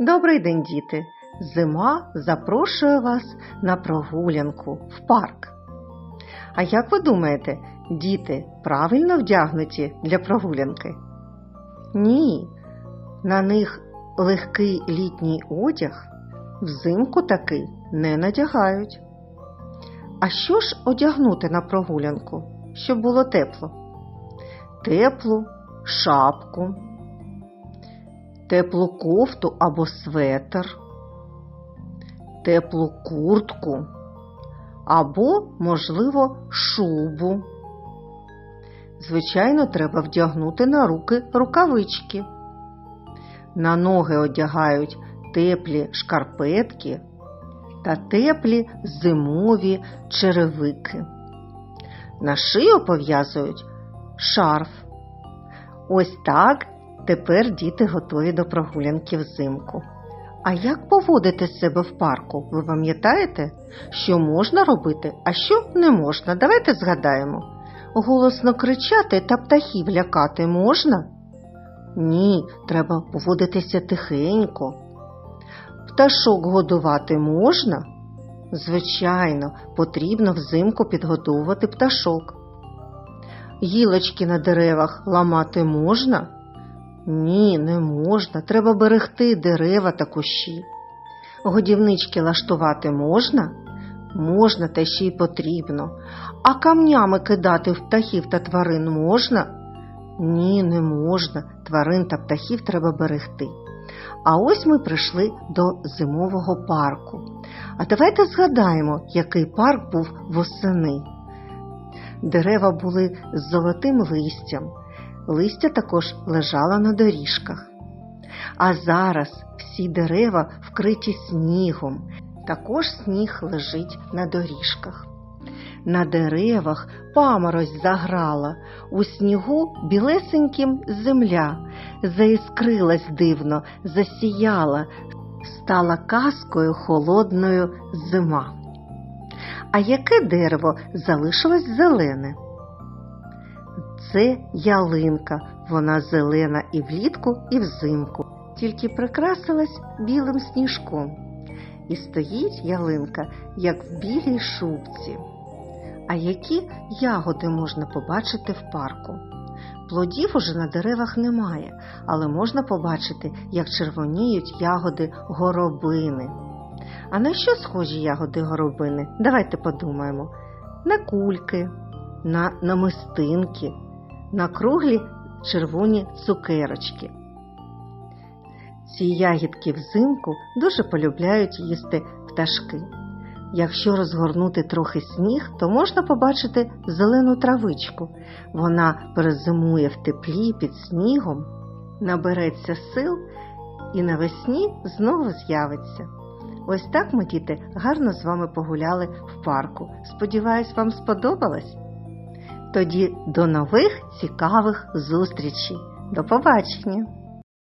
Добрий день, діти! Зима запрошує вас на прогулянку в парк. А як ви думаєте, діти правильно вдягнуті для прогулянки? Ні, на них легкий літній одяг взимку такий не надягають. А що ж одягнути на прогулянку, щоб було тепло? Теплу шапку, теплу кофту або светр, теплу куртку або, можливо, шубу. Звичайно, треба вдягнути на руки рукавички. На ноги одягають теплі шкарпетки та теплі зимові черевики. На шию пов'язують шарф. Ось так тепер діти готові до прогулянки взимку. А як поводити себе в парку? Ви пам'ятаєте, що можна робити, а що не можна? Давайте згадаємо. Голосно кричати та птахів лякати можна? Ні, треба поводитися тихенько. Пташок годувати можна? Звичайно, потрібно взимку підгодовувати пташок. Гілочки на деревах ламати можна? Ні, не можна. Треба берегти дерева та кущі. Годівнички лаштувати можна? Можна, та ще й потрібно. А камнями кидати в птахів та тварин можна? Ні, не можна. Тварин та птахів треба берегти. А ось ми прийшли до зимового парку. А давайте згадаємо, який парк був восени. Дерева були з золотим листям, листя також лежало на доріжках. А зараз всі дерева вкриті снігом, також сніг лежить на доріжках. На деревах паморозь заграла, у снігу білесеньким земля, заіскрилась дивно, засіяла, стала казкою холодною зима. А яке дерево залишилось зелене? Це ялинка, вона зелена і влітку, і взимку, тільки прикрасилась білим сніжком. І стоїть ялинка, як в білій шубці. А які ягоди можна побачити в парку? Плодів уже на деревах немає, але можна побачити, як червоніють ягоди горобини. А на що схожі ягоди горобини? Давайте подумаємо: на кульки, на намистинки, на круглі червоні цукерочки. Ці ягідки взимку дуже полюбляють їсти пташки. Якщо розгорнути трохи сніг, то можна побачити зелену травичку. Вона перезимує в теплі під снігом, набереться сил і навесні знову з'явиться. Ось так ми, діти, гарно з вами погуляли в парку. Сподіваюсь, вам сподобалось? Тоді до нових цікавих зустрічей. До побачення!